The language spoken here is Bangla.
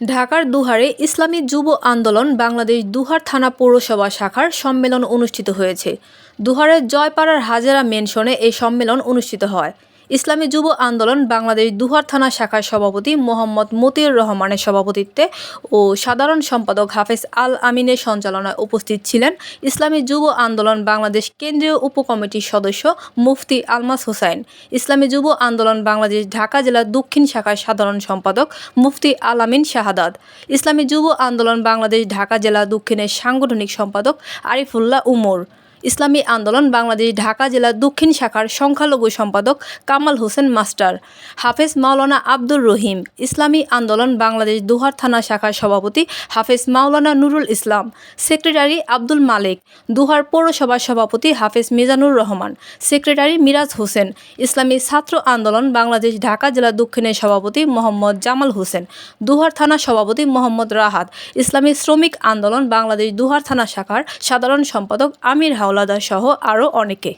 ঢাকার দুহারে ইসলামী যুব আন্দোলন বাংলাদেশ দুহার থানা পৌরসভা শাখার সম্মেলন অনুষ্ঠিত হয়েছে। দুহারের জয়পাড়ার হাজারা মেনশনে এই সম্মেলন অনুষ্ঠিত হয়। ইসলামী যুব আন্দোলন বাংলাদেশ দুহার থানা শাখার সভাপতি মোহাম্মদ মতিউর রহমানের সভাপতিত্বে ও সাধারণ সম্পাদক হাফেজ আল আমিনের সঞ্চালনায় উপস্থিত ছিলেন ইসলামী যুব আন্দোলন বাংলাদেশ কেন্দ্রীয় উপকমিটির সদস্য মুফতি আলমাস হোসাইন। ইসলামী যুব আন্দোলন বাংলাদেশ ঢাকা জেলা দক্ষিণ শাখার সাধারণ সম্পাদক মুফতি আলামিন শাহাদাত। ইসলামী যুব আন্দোলন বাংলাদেশ ঢাকা জেলা দক্ষিণের সাংগঠনিক সম্পাদক আরিফুল্লাহ উমর। ইসলামী আন্দোলন বাংলাদেশ ঢাকা জেলা দক্ষিণ শাখার সংখ্যালঘু সম্পাদক কামাল হোসেন মাস্টার। হাফেজ মাওলানা আব্দুর রহিম, ইসলামী আন্দোলন বাংলাদেশ দুহার থানা শাখার সভাপতি হাফেজ মাওলানা নুরুল ইসলাম, সেক্রেটারি আব্দুল মালিক, দুহার পৌরসভার সভাপতি হাফেজ মিজানুর রহমান, সেক্রেটারি মিরাজ হোসেন, ইসলামী ছাত্র আন্দোলন বাংলাদেশ ঢাকা জেলা দক্ষিণের সভাপতি মোহাম্মদ জামাল হোসেন, দুহার থানা সভাপতি মোহাম্মদ রাহাত, ইসলামী শ্রমিক আন্দোলন বাংলাদেশ দুহার থানা শাখার সাধারণ সম্পাদক আমির হাওলাদার সহ আরও অনেকে।